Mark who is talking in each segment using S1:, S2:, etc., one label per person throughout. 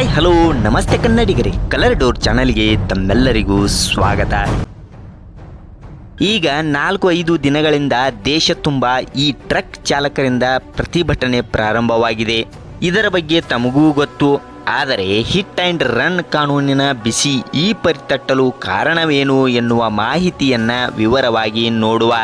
S1: Hi, hello, ನಮಸ್ತೆ ಕನ್ನಡಿಗರೇ. Colour door ಚಾನಲ್ಗೆ ತಮ್ಮೆಲ್ಲರಿಗೂ ಸ್ವಾಗತ. ಈಗ ನಾಲ್ಕು ಐದು ದಿನಗಳಿಂದ ದೇಶ ತುಂಬ ಈ ಟ್ರಕ್ ಚಾಲಕರಿಂದ ಪ್ರತಿಭಟನೆ ಪ್ರಾರಂಭವಾಗಿದೆ. ಇದರ ಬಗ್ಗೆ ತಮಗೂ ಗೊತ್ತು. ಆದರೆ ಹಿಟ್ ಆ್ಯಂಡ್ ರನ್ ಕಾನೂನಿನ ಬಿಸಿ ಈ ಪರಿತಟ್ಟಲು ಕಾರಣವೇನು ಎನ್ನುವ ಮಾಹಿತಿಯನ್ನು ವಿವರವಾಗಿ ನೋಡುವ.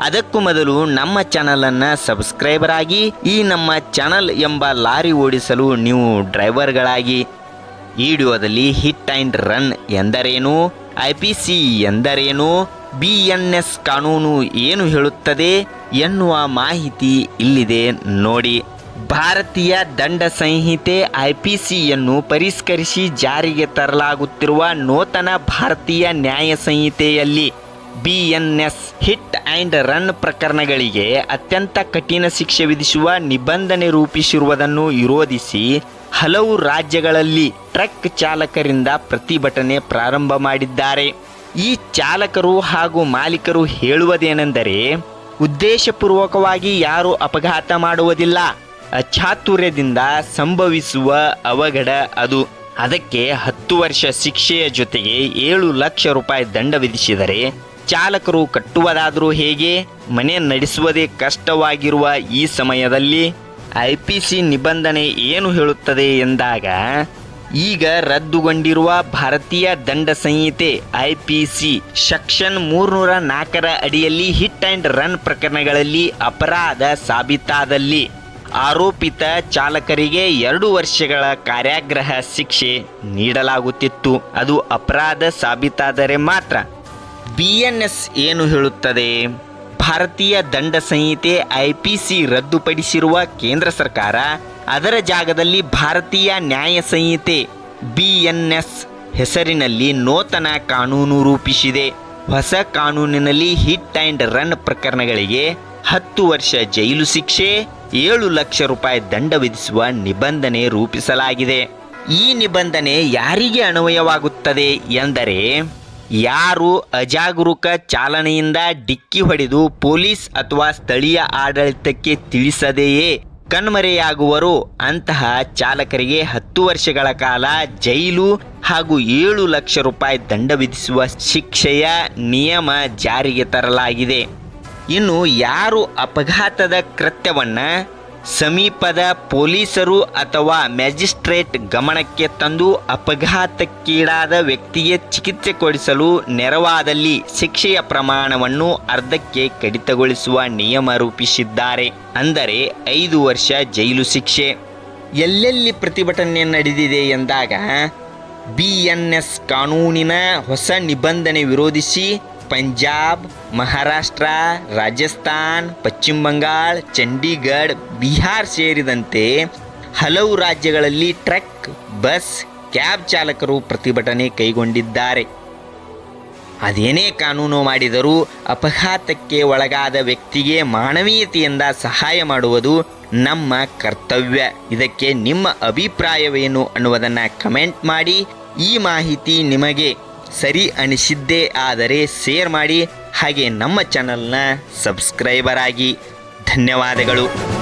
S1: ಅದಕ್ಕೂ ಮೊದಲು ನಮ್ಮ ಚಾನಲನ್ನು ಸಬ್ಸ್ಕ್ರೈಬರ್ ಆಗಿ ಈ ನಮ್ಮ ಚಾನಲ್ ಎಂಬ ಲಾರಿ ಓಡಿಸಲು ನೀವು ಡ್ರೈವರ್ಗಳಾಗಿ. ಗಳಾಗಿ ವಿಡಿಯೋದಲ್ಲಿ ಹಿಟ್ ಆ್ಯಂಡ್ ರನ್ ಎಂದರೇನು? ಐ ಪಿ ಸಿ ಎಂದರೇನು? ಬಿ ಎನ್ ಎಸ್ ಕಾನೂನು ಏನು ಹೇಳುತ್ತದೆ ಎನ್ನುವ ಮಾಹಿತಿ ಇಲ್ಲಿದೆ ನೋಡಿ. ಭಾರತೀಯ ದಂಡ ಸಂಹಿತೆ ಐ ಪಿ ಸಿಯನ್ನು ಪರಿಷ್ಕರಿಸಿ ಜಾರಿಗೆ ತರಲಾಗುತ್ತಿರುವ ನೂತನ ಭಾರತೀಯ ನ್ಯಾಯ ಸಂಹಿತೆಯಲ್ಲಿ B N S hit and run ಪ್ರಕರಣಗಳಿಗೆ ಅತ್ಯಂತ ಕಠಿಣ ಶಿಕ್ಷೆ ವಿಧಿಸುವ ನಿಬಂಧನೆ ರೂಪಿಸಿರುವುದನ್ನು ವಿರೋಧಿಸಿ ಹಲವು ರಾಜ್ಯಗಳಲ್ಲಿ ಟ್ರಕ್ ಚಾಲಕರಿಂದ ಪ್ರತಿಭಟನೆ ಪ್ರಾರಂಭ ಮಾಡಿದ್ದಾರೆ. ಈ ಚಾಲಕರು ಹಾಗೂ ಮಾಲೀಕರು ಹೇಳುವುದೇನೆಂದರೆ, ಉದ್ದೇಶಪೂರ್ವಕವಾಗಿ ಯಾರು ಅಪಘಾತ ಮಾಡುವುದಿಲ್ಲ. ಅಚಾತುರ್ಯದಿಂದ ಸಂಭವಿಸುವ ಅವಘಡ ಅದು. ಅದಕ್ಕೆ ಹತ್ತು ವರ್ಷ ಶಿಕ್ಷೆಯ ಜೊತೆಗೆ ಏಳು ಲಕ್ಷ ರೂಪಾಯಿ ದಂಡ ವಿಧಿಸಿದರೆ ಚಾಲಕರು ಕಟ್ಟುವುದಾದರೂ ಹೇಗೆ? ಮನೆ ನಡೆಸುವುದೇ ಕಷ್ಟವಾಗಿರುವ ಈ ಸಮಯದಲ್ಲಿ ಐ ಪಿ ಸಿ ನಿಬಂಧನೆ ಏನು ಹೇಳುತ್ತದೆ ಎಂದಾಗ, ಈಗ ರದ್ದುಗೊಂಡಿರುವ ಭಾರತೀಯ ದಂಡ ಸಂಹಿತೆ ಐ ಪಿ ಸಿ ಸೆಕ್ಷನ್ ಮೂರ್ನೂರ ನಾಲ್ಕರ ಅಡಿಯಲ್ಲಿ ಹಿಟ್ ಆ್ಯಂಡ್ ರನ್ ಪ್ರಕರಣಗಳಲ್ಲಿ ಅಪರಾಧ ಸಾಬೀತಾದಲ್ಲಿ ಆರೋಪಿತ ಚಾಲಕರಿಗೆ ಎರಡು ವರ್ಷಗಳ ಕಾರ್ಯಾಗ್ರಹ ಶಿಕ್ಷೆ ನೀಡಲಾಗುತ್ತಿತ್ತು. ಅದು ಅಪರಾಧ ಸಾಬೀತಾದರೆ ಮಾತ್ರ ಬಿ ಎನ್ ಎಸ್ ಏನು ಹೇಳುತ್ತದೆ? ಭಾರತೀಯ ದಂಡ ಸಂಹಿತೆ ಐ ಪಿ ಸಿ ರದ್ದುಪಡಿಸಿರುವ ಕೇಂದ್ರ ಸರ್ಕಾರ, ಅದರ ಜಾಗದಲ್ಲಿ ಭಾರತೀಯ ನ್ಯಾಯ ಸಂಹಿತೆ ಬಿ ಎನ್ ಎಸ್ ಹೆಸರಿನಲ್ಲಿ ನೂತನ ಕಾನೂನು ರೂಪಿಸಿದೆ. ಹೊಸ ಕಾನೂನಿನಲ್ಲಿ ಹಿಟ್ ಆ್ಯಂಡ್ ರನ್ ಪ್ರಕರಣಗಳಿಗೆ ಹತ್ತು ವರ್ಷ ಜೈಲು ಶಿಕ್ಷೆ, ಏಳು ಲಕ್ಷ ರೂಪಾಯಿ ದಂಡ ವಿಧಿಸುವ ನಿಬಂಧನೆ ರೂಪಿಸಲಾಗಿದೆ. ಈ ನಿಬಂಧನೆ ಯಾರಿಗೆ ಅನ್ವಯವಾಗುತ್ತದೆ ಎಂದರೆ ಯಾರು ಅಜಾಗರೂಕ ಚಾಲನೆಯಿಂದ ಡಿಕ್ಕಿ ಹೊಡೆದು ಪೊಲೀಸ್ ಅಥವಾ ಸ್ಥಳೀಯ ಆಡಳಿತಕ್ಕೆ ತಿಳಿಸದೆಯೇ? ಕಣ್ಮರೆಯಾಗುವರು. ಅಂತಹ ಚಾಲಕರಿಗೆ ಹತ್ತು ವರ್ಷಗಳ ಕಾಲ ಜೈಲು ಹಾಗೂ ಏಳು ಲಕ್ಷ ರೂಪಾಯಿ ದಂಡ ವಿಧಿಸುವ ಶಿಕ್ಷೆಯ ನಿಯಮ ಜಾರಿಗೆ ತರಲಾಗಿದೆ. ಇನ್ನು ಯಾರು ಅಪಘಾತದ ಕೃತ್ಯವನ್ನು ಸಮೀಪದ ಪೊಲೀಸರು ಅಥವಾ ಮ್ಯಾಜಿಸ್ಟ್ರೇಟ್ ಗಮನಕ್ಕೆ ತಂದು ಅಪಘಾತಕ್ಕೀಡಾದ ವ್ಯಕ್ತಿಗೆ ಚಿಕಿತ್ಸೆ ಕೊಡಿಸಲು ನೆರವಾದಲ್ಲಿ ಶಿಕ್ಷೆಯ ಪ್ರಮಾಣವನ್ನು ಅರ್ಧಕ್ಕೆ ಕಡಿತಗೊಳಿಸುವ ನಿಯಮ ರೂಪಿಸಿದ್ದಾರೆ. ಅಂದರೆ ಐದು ವರ್ಷ ಜೈಲು ಶಿಕ್ಷೆ. ಎಲ್ಲೆಲ್ಲಿ ಪ್ರತಿಭಟನೆ ನಡೆದಿದೆ ಎಂದಾಗ ಬಿ ಎನ್ ಎಸ್ ಕಾನೂನಿನ ಹೊಸ ನಿಬಂಧನೆ ವಿರೋಧಿಸಿ ಪಂಜಾಬ್, ಮಹಾರಾಷ್ಟ್ರ, ರಾಜಸ್ಥಾನ್, ಪಶ್ಚಿಮ ಬಂಗಾಳ, ಚಂಡೀಗಢ, ಬಿಹಾರ್ ಸೇರಿದಂತೆ ಹಲವು ರಾಜ್ಯಗಳಲ್ಲಿ ಟ್ರಕ್, ಬಸ್, ಕ್ಯಾಬ್ ಚಾಲಕರು ಪ್ರತಿಭಟನೆ ಕೈಗೊಂಡಿದ್ದಾರೆ. ಅದೇನೇ ಕಾನೂನು ಮಾಡಿದರೂ ಅಪಘಾತಕ್ಕೆ ಒಳಗಾದ ವ್ಯಕ್ತಿಗೆ ಮಾನವೀಯತೆಯಿಂದ ಸಹಾಯ ಮಾಡುವುದು ನಮ್ಮ ಕರ್ತವ್ಯ. ಇದಕ್ಕೆ ನಿಮ್ಮ ಅಭಿಪ್ರಾಯವೇನು ಅನ್ನುವುದನ್ನು ಕಮೆಂಟ್ ಮಾಡಿ. ಈ ಮಾಹಿತಿ ನಿಮಗೆ ಸರಿ ಅನಿಸಿದ್ದೇ ಆದರೆ ಶೇರ್ ಮಾಡಿ ಹಾಗೆ ನಮ್ಮ ಚಾನಲ್ನ ಸಬ್ಸ್ಕ್ರೈಬರ್ ಆಗಿ. ಧನ್ಯವಾದಗಳು.